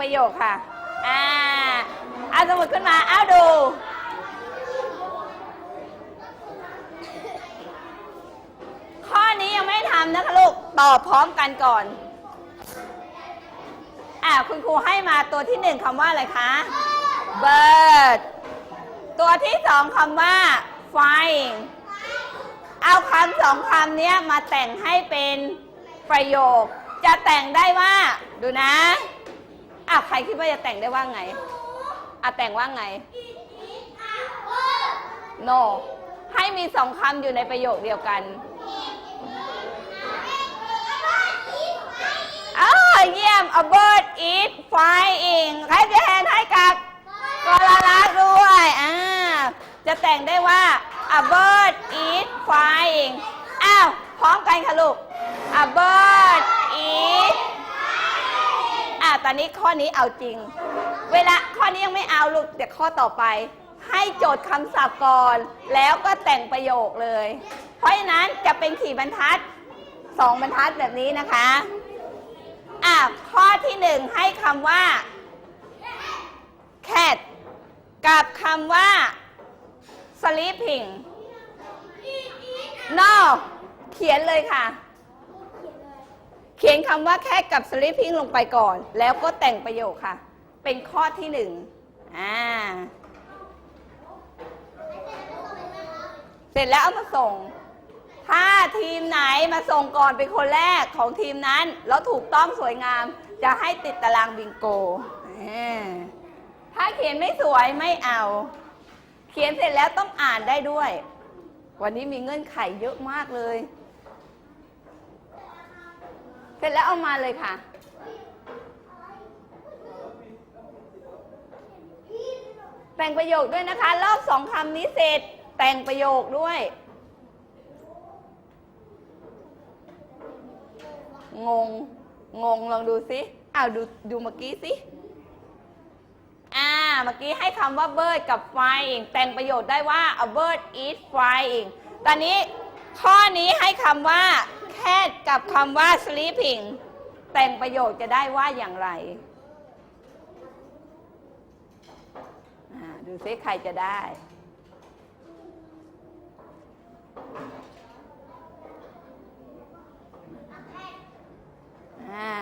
ประโยคค่ะ อ่าเอาสมุดขึ้นมาเอาดู ข้อนี้ยังไม่ทำนะคะลูก ตอบพร้อมกันก่อน อ่าคุณครูให้มาตัวที่หนึ่งคำว่าอะไรคะ bird ตัวที่สองคำว่า flying เอาคำสองคำนี้มาแต่งให้เป็นประโยค จะแต่งได้ว่า ดูนะะใครคิดว่าจะแต่งได้ว่าไงอะแต่งว่าไง no ให้มีสองคำอยู่ในประโยคเดียวกันอ้าวเยี่ยม a bird is flying ใครจะแทนให้กับกรลักษณ์ด้วยอ่าจะแต่งได้ว่า a bird is flying อ้าว พร้อมกันค่ะลูก a bird ตอนนี้ข้อนี้เอาจริง เวลาข้อนี้ยังไม่เอาลูกเดี๋ยวข้อต่อไป ให้โจทย์คำศัพท์ก่อน แล้วก็แต่งประโยคเลย เพราะฉะนั้นจะเป็นขี่บรรทัดสองบรรทัดแบบนี้นะคะอะข้อที่หนึ่งให้คำว่า cat กับคำว่า sleeping no เขียนเลยค่ะ เขียนคำว่าแค่กับ sleeping ลงไปก่อน แล้วก็แต่งประโยคค่ะ เป็นข้อที่หนึ่งอ่าเสร็จแล้วเอามาส่ง ถ้าทีมไหนมาส่งก่อนเป็นคนแรกของทีมนั้น แล้วถูกต้องสวยงาม จะให้ติดตารางบิงโก ถ้าเขียนไม่สวยไม่เอา เขียนเสร็จแล้วต้องอ่านได้ด้วย วันนี้มีเงื่อนไขเยอะมากเลย เสร็จแล้วเอามาเลยค่ะ แต่งประโยคด้วยนะคะ รอบสองคำนี้เสร็จ แต่งประโยคด้วย งง งงลองดูสิอ้าวดูดูเมื่อกี้สิอ่าเมื่อกี้ให้คำว่า bird กับ flying แต่งประโยชน์ได้ว่า a bird is flying ตอนนี้ข้อนี้ให้คำว่า cat กับคำว่า sleeping แต่งประโยชน์จะได้ว่าอย่างไร ดูซิใครจะได้อ่า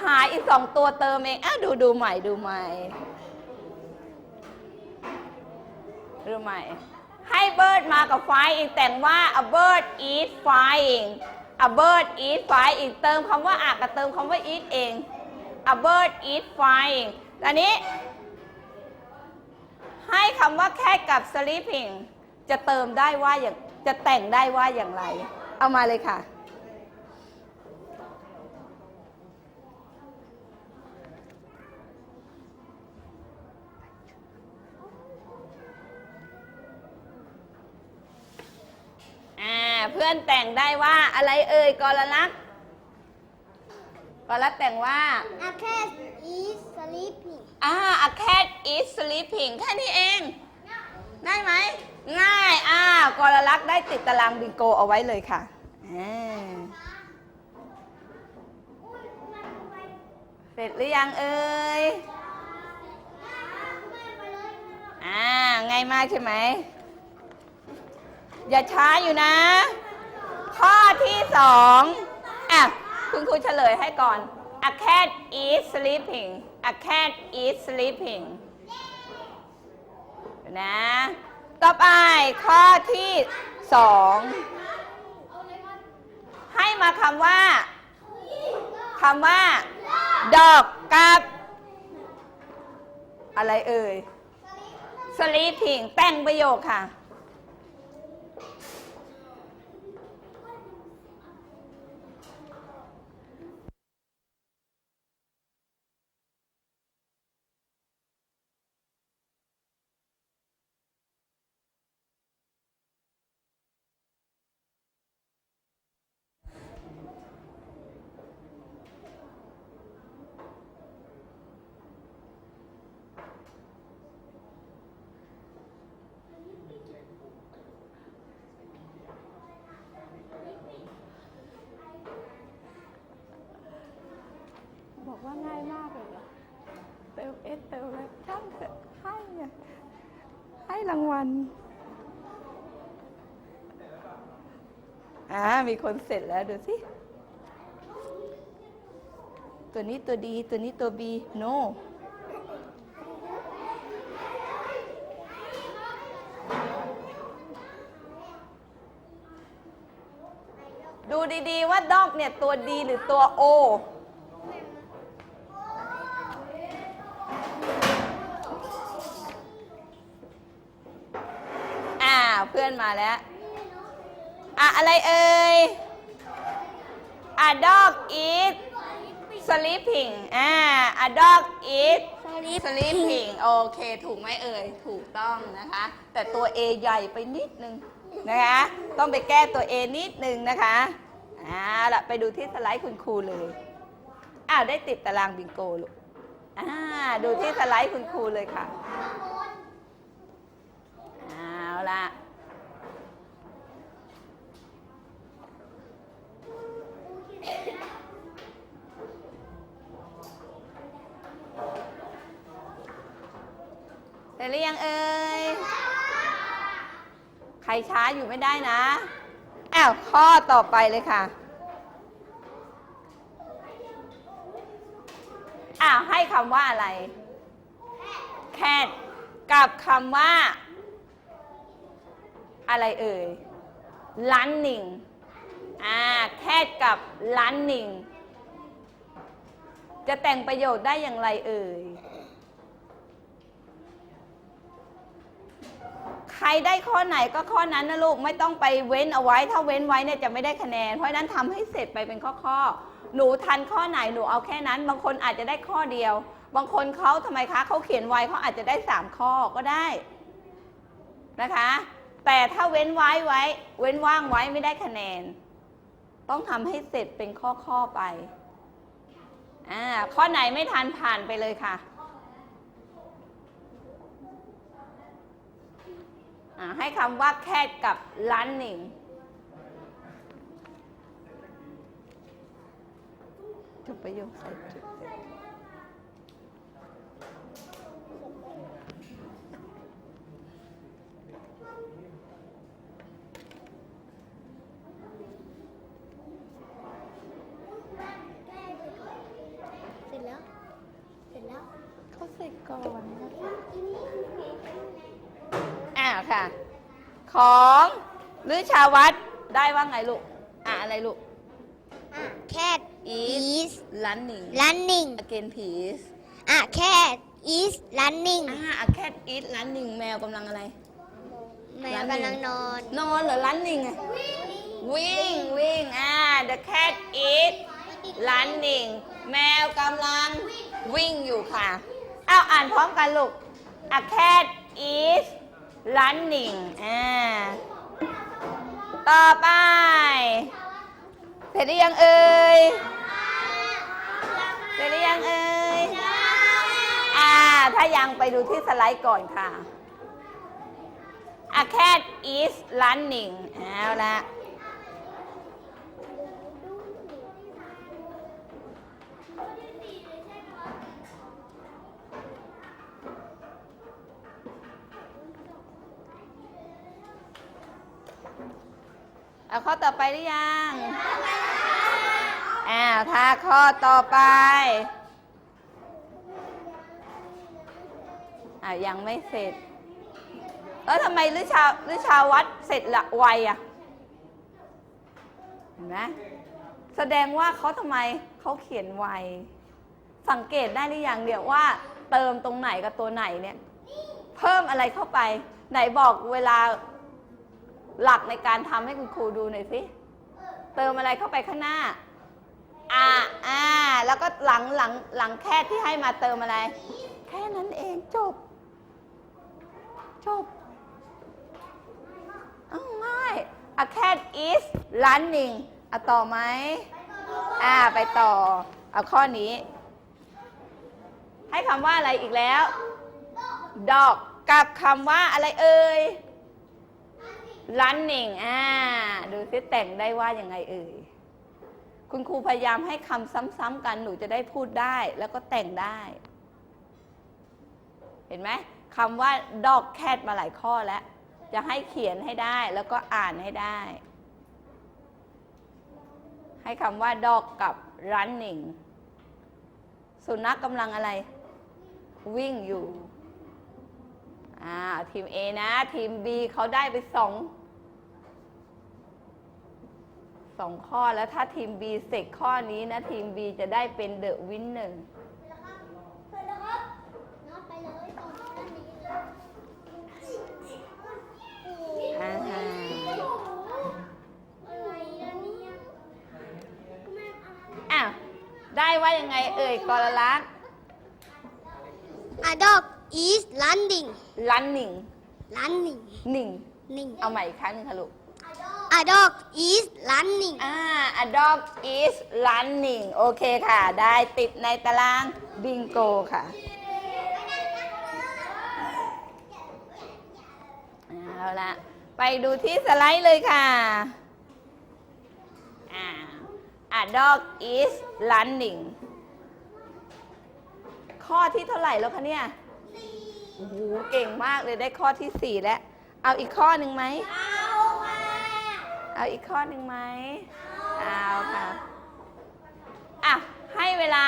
หาอีกสองตัวเติมเองอะดูดูใหม่ดูใหม่ดูใหม่ ให้ bird มากับ flying แต่งว่า a bird is flying a bird is flying เติมคำว่าอะกับเติมคำว่า is เอง a bird is flying ตอนนี้ ให้คำว่า cat กับ sleeping จะเติมได้ว่าอย่างจะแต่งได้ว่าอย่างไร เอามาเลยค่ะ อ่าเพื่อนแต่งได้ว่าอะไรเอ่ยกรลักษณ์กรลักษณ์แต่งว่า A cat is sleeping. อ่า a cat is sleeping แค่นี้เอง ได้ไหมง่ายอ่ากรลักษณ์ได้ติดตารางบิงโกเอาไว้เลยค่ะอ่าเสร็จหรือยังเอ่ยอ่าง่ายมากใช่ไหม อย่าช้าอยู่นะ ข้อที่สองอะคุณครูเฉลยให้ก่อน a cat is sleeping a cat is sleeping นะต่อไปข้อที่สองให้มาคำว่าคำว่า ดอกกับ อะไรเอ่ย sleeping แต่งประโยคค่ะ อ ให้ รางวัลอ่ามีคนเสร็จแล้วดูสิ ตัวนี้ตัวดีตัวนี้ตัวบี no ดูดีๆว่าดอกเนี่ยตัวดีหรือตัวโอา เพื่ อนมาแล้วอะอะไรเอ่ยอะ dog eat sleeping อ่า a dog eat sleeping โอเค ถูกไหมเอ่ย ถูกต้องนะคะ แต่ตัว A ใหญ่ไปนิดนึงนะคะ ต้องไปแก้ตัว A นิดนึงนะคะอ่าละไปดูที่สไลด์คุณครูเลย อ้าว ได้ติดตารางบิงโกลูกอ่า ดูที่สไลด์คุณครูเลยค่ะ เอาละ เสร็จหรือยังเอ่ย ใครช้าอยู่ไม่ได้นะอ้าวข้อต่อไปเลยค่ะอ้าวให้คำว่าอะไร cat กับคำว่า อะไรเอ่ย running อ่า cat กับ running จะแต่งประโยชน์ได้อย่างไรเอ่ย ใครได้ข้อไหนก็ข้อนั้นนะลูก ไม่ต้องไปเว้นเอาไว้ ถ้าเว้นไว้เนี่ยจะไม่ได้คะแนน เพราะฉะนั้นทำให้เสร็จไปเป็นข้อๆ หนูทันข้อไหนหนูเอาแค่นั้น บางคนอาจจะได้ข้อเดียว บางคนเขาทำไมคะเขาเขียนไว้เขาอาจจะได้สามข้อก็ได้นะคะ แต่ถ้าเว้นไว้ไว้ เว้นว่างไว้ไม่ได้คะแนน ต้องทำให้เสร็จเป็นข้อๆไปอ่าข้อไหนไม่ทันผ่านไปเลยค่ะอ่าให้คำว่าแค่กับ running จบประโยคใส่จุดเสร็จ เสร็จแล้ว เสร็จแล้ว เขาเสร็จก่อนอ่า ค่ะ ของหรือชาวัดได้ว่าไงลูก อ่าอะไรลูก cat Is is running running again please a cat is running อ่า a cat is running แมวกำลังอะไร แมวกำลังนอน นอนเหรอ running อะวิ่งวิ่งอ่า the cat is running แมวกำลังวิ่งอยู่ค่ะ อ้าวอ่านพร้อมกันลูก a cat is running อ่าต่อไป เสร็จหรือยังเอ่ย เสร็จหรือยังเอ่ย อ่า ถ้ายังไปดูที่สไลด์ก่อนค่ะ A cat is running เอาละ เอาข้อต่อไปหรือยังอ้าถ้าข้อต่อไปอ่ายังไม่เสร็จแล้วทำไมฤชาฤชาวัดเสร็จละไวอะเห็นไหมแสดงว่าเขาทำไมเขาเขียนไว สังเกตได้หรือยังเดี๋ยวว่า เติมตรงไหนกับตัวไหนเนี่ย เพิ่มอะไรเข้าไป ไหนบอกเวลา หลักในการทำให้คุณครูดูหน่อยสิ เติมอะไรเข้าไปข้างหน้า อ่าอ่า แล้วก็หลังหลังหลังแค่ที่ให้มาเติมอะไร แค่นั้นเองจบ จบเอาง่าย a cat is running เอาต่อไหมอ่า ไปต่อ เอาข้อนี้ ให้คำว่าอะไรอีกแล้ว dog กับคำว่าอะไรเอ่ย running อ่าดูซิแต่งได้ว่ายังไงเอ่ย คุณครูพยายามให้คำซ้ำๆกันหนูจะได้พูดได้แล้วก็แต่งได้ เห็นไหมคำว่า dog cat มาหลายข้อแล้ว จะให้เขียนให้ได้แล้วก็อ่านให้ได้ ให้คำว่า dog กับ running สุนัขกำลังอะไร วิ่งอยู่ อ่า ทีม A นะ ทีม B เขาได้ไปสอง สองข้อแล้วถ้าทีม B เสร็จข้อนี้นะ ทีม B จะได้เป็นเดอะวินเนอร์เปิดแล้วครับนอนไปเลยตอนด้านนี้เลยอ่าฮะอะไรนะเนี่ยแม่อะไรอ้าวได้ว่ายังไงเอ่ยกรลักษณ์ A dog is running running running หนึ่ง ning เอาใหม่อีกครั้งหนึงค่ะลูก A dog is running อ่า a dog is running โอเคค่ะ ได้ติดในตารางบิงโกค่ะ เอาละไปดูที่สไลด์เลยค่ะอ่า a dog is running ข้อที่เท่าไหร่แล้วคะเนี่ยโอ้โห เก่งมากเลยได้ข้อที่สี่แล้ว เอาอีกข้อหนึ่งไหม เอาอีกข้อหนึ่งไหมเอาค่ะอะให้เวลา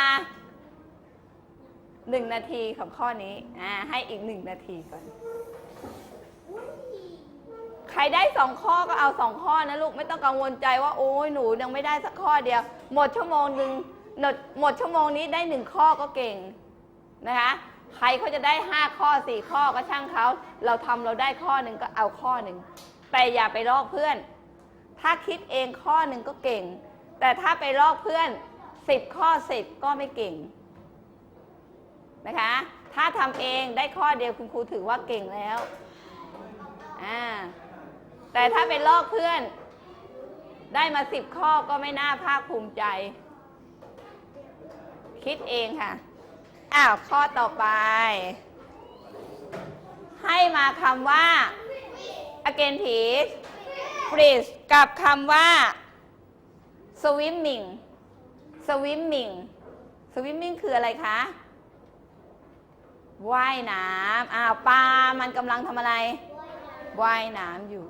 หนึ่งนาทีของข้อนี้อ่าให้อีกหนึ่งนาทีก่อน ใครได้สองข้อก็เอาสองข้อนะลูกไม่ต้องกังวลใจว่าโอ้ยหนูยังไม่ได้สักข้อเดียว หมดชั่วโมงหนึ่งหมดหมดชั่วโมงนี้ได้หนึ่งข้อก็เก่งนะคะใครเขาจะได้ห้าข้อสี่ข้อก็ช่างเขา เราทำเราได้ข้อหนึ่งก็เอาข้อหนึ่งแต่อย่าไปลอกเพื่อน ถ้าคิดเองข้อหนึ่งก็เก่ง แต่ถ้าไปลอกเพื่อนสิบข้อสิบก็ไม่เก่งนะคะ ถ้าทำเองได้ข้อเดียวคุณครูถือว่าเก่งแล้วอ่าแต่ถ้าไปลอกเพื่อน ได้มาสิบข้อก็ไม่น่าภาคภูมิใจ คิดเองค่ะ อ้าวข้อต่อไป ให้มาคำว่า again please freeze กับคำว่า swimming swimming swimming คืออะไรคะว่ายน้ำอ้าวปลามันกำลังทำอะไรว่ายน้ำอยู่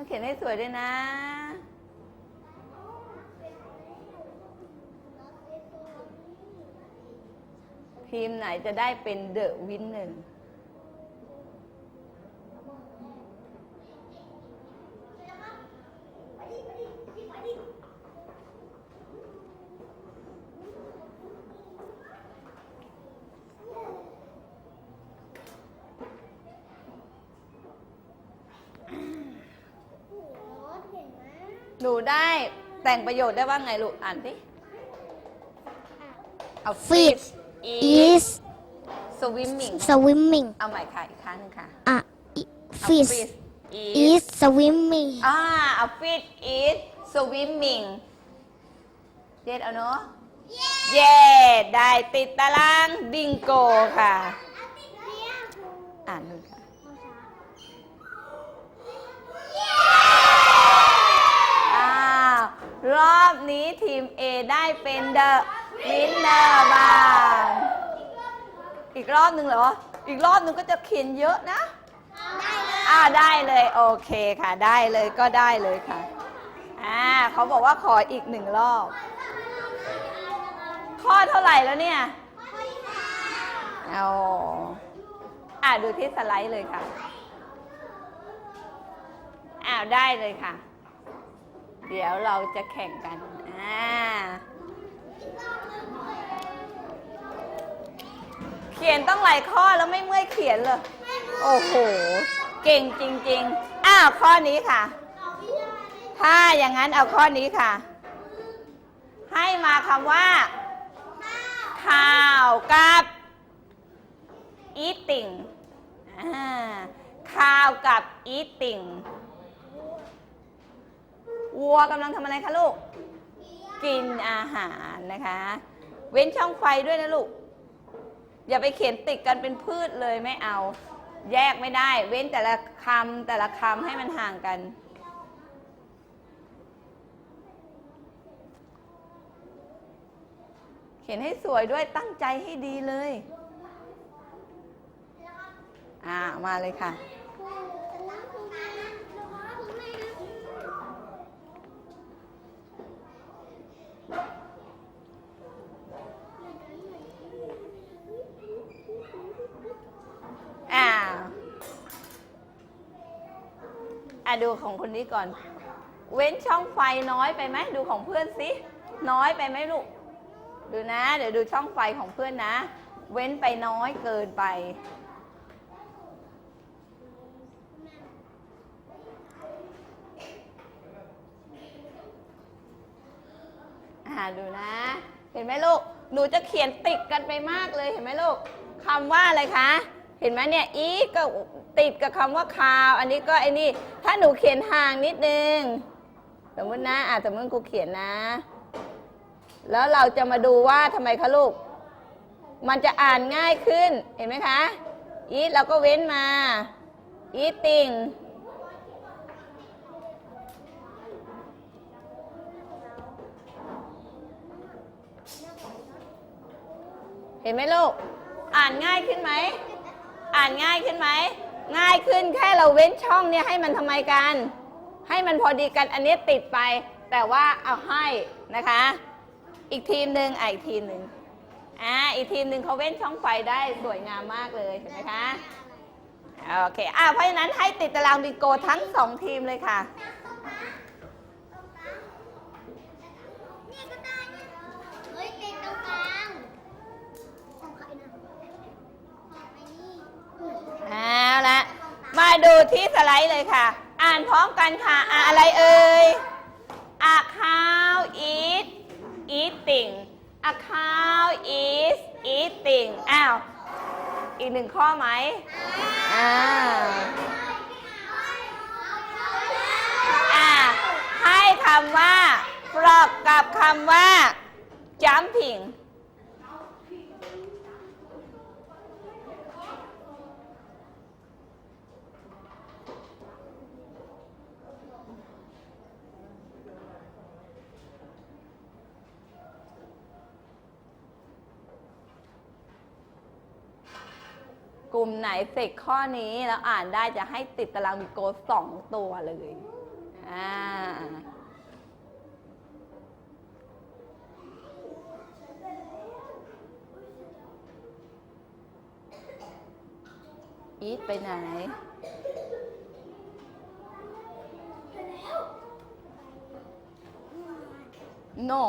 ต้องเขียนให้สวยด้วยนะ ทีมไหนจะได้เป็นเดอะวินเนอ หนูได้แต่งประโยชน์ได้ว่าไงลูกอ่านสิเอา Fish is is swimming swimming เอาใหม่ค่ะอีกครั้งหนึงค่ะ A เอา fish fish is swimming อ่า a fish is swimming เย็ดเอาเนาะ เย้ ได้ติดตารางบิงโกค่ะ อ่านดูค่ะ อ้าว รอบนี้ทีม A ได้เป็นเดอะวินเนอร์บ้างอีกรอบหนึ่งเหรอ อีกรอบหนึ่งก็จะเขียนเยอะนะ อ่าได้เลยโอเคค่ะ ได้เลยก็ได้เลยค่ะ อ่าเขาบอกว่าขออีกหนึ่งรอบ ข้อเท่าไหร่แล้วเนี่ยเอาอ่าดูที่สไลด์เลยค่ะอ้าวได้เลยค่ะ เดี๋ยวเราจะแข่งกัน อ่า เขียนต้องหลายข้อแล้วไม่เมื่อยเขียนเลย โอ้โห เก่งจริง ๆ อ้าว ข้อนี้ค่ะ ถ้าอย่างนั้นเอาข้อนี้ค่ะ ให้มาคำว่า ข้าวกับ eating อ่าข้าวกับ eating วัวกำลังทำอะไรคะลูก กินอาหารนะคะ เว้นช่องไฟด้วยนะลูก อย่าไปเขียนติดกันเป็นพืชเลยไม่เอา แยกไม่ได้ เว้นแต่ละคำแต่ละคำให้มันห่างกันเขียนให้สวยด้วยตั้งใจให้ดีเลย อ่า มาเลยค่ะ อ่า อะ ดูของคนนี้ก่อน เว้นช่องไฟน้อยไปไหมดูของเพื่อนสิน้อยไปไหมลูกดูนะ เดี๋ยวดูช่องไฟของเพื่อนนะ เว้นไปน้อยเกินไป อ่าดูนะ เห็นไหมลูก หนูจะเขียนติดกันไปมากเลยเห็นไหมลูกคำว่าอะไรคะ เห็นไหมเนี่ยอีก็ติดกับคำว่าคาว อันนี้ก็ไอ้นี่ถ้าหนูเขียนห่างนิดนึง สมมตินะอ่าสมมติครูเขียนนะ แล้วเราจะมาดูว่าทำไมคะลูก มันจะอ่านง่ายขึ้นเห็นไหมคะอีทเราก็เว้นมาอีติงเห็นไหมลูก อ่านง่ายขึ้นไหม อ่านง่ายขึ้นไหม ง่ายขึ้นแค่เราเว้นช่องเนี่ยให้มันทำไมกัน ให้มันพอดีกันอันนี้ติดไป แต่ว่าเอาให้นะคะ อีกทีมหนึ่งอะอีกทีมหนึ่งอ่าอีกทีมหนึ่งเขาเว้นช่องไฟได้สวยงามมากเลยเห็นไหมคะโอเคอ่าเพราะฉะนั้นให้ติดตารางบิงโกทั้งสองทีมเลยค่ะนี่ก็ได้เนี่ยเฮ้ยติดตรงกลางใครนะของไอ้นี่ เอาละมาดูที่สไลด์เลยค่ะ อ่านพร้อมกันค่ะอะอะไรเอ่ย A cow eat eating A cow is eating อ้าว อีกหนึ่งข้อไหมอ่าอ่าให้คำว่า frog กับคำว่า jumping ก ลุ่มไหนเสกข้อนี้แล้วอ่านได้จะให้ติดตารางบิโกสองตัวเลยอ่าอีทไปไหน no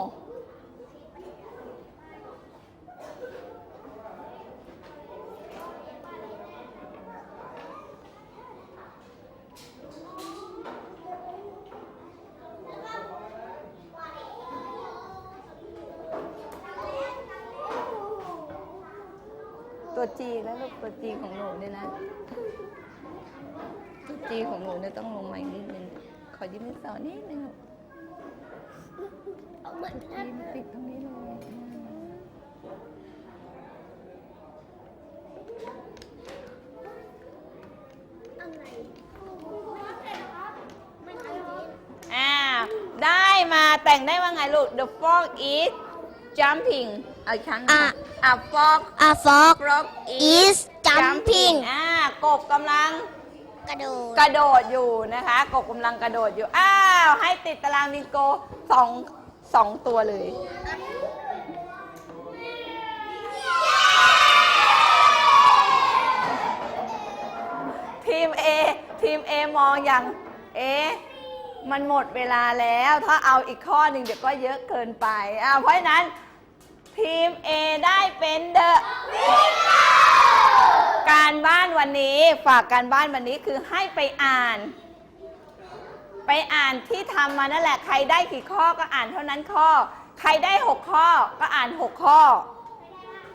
ตัวจีแล้วลูกตัวจีของหนูเนี่ยนะ ตัว จีของหนูเนี่ยต้องลงมาอีกนิดนึง ขอยืมดินสอนิดนึงลูกเอาเหมือนจีกันมันติดตรงนี้เลยอ่าอะไรไม่เอานี้อ่าได้มาแต่งได้ว่าไงลูก The frog is jumping เอาอีกครั้งอะ อะ frog A frog frog is jumping อ่ากบกำลัง กระโดด กระโดดอยู่นะคะ กบกำลังกระโดดอยู่ อ้าว ให้ติดตารางบิงโกสองสองตัวเลย ทีม A ทีม A มองอย่าง เอ๊ะมันหมดเวลาแล้ว ถ้าเอาอีกข้อหนึ่งเดี๋ยวก็เยอะเกินไปอ่าเพราะฉะนั้นทีม A ได้เป็นเดอะ การบ้านวันนี้ฝากการบ้านวันนี้คือให้ไปอ่าน ไปอ่านที่ทำมานั่นแหละ ใครได้กี่ข้อก็อ่านเท่านั้นข้อ ใครได้6ข้อก็อ่าน6ข้อ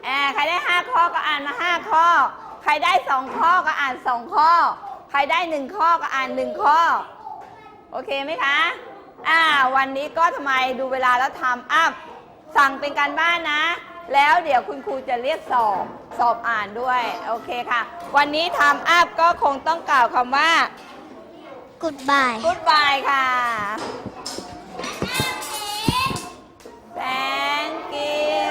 แอบใครได้5ข้อก็อ่านมา5ข้อ ใครได้2ข้อก็อ่าน2ข้อ ใครได้1ข้อก็อ่าน1ข้อ โอเคไหมคะ อ่า วันนี้ก็ทำไมดูเวลาแล้วทำอะสั่งเป็นการบ้านนะ แล้วเดี๋ยวคุณครูจะเรียกสอบ สอบอ่านด้วย โอเคค่ะ วันนี้ทำอัพก็คงต้องกล่าวคำว่า goodbye goodbye ค่ะ thank you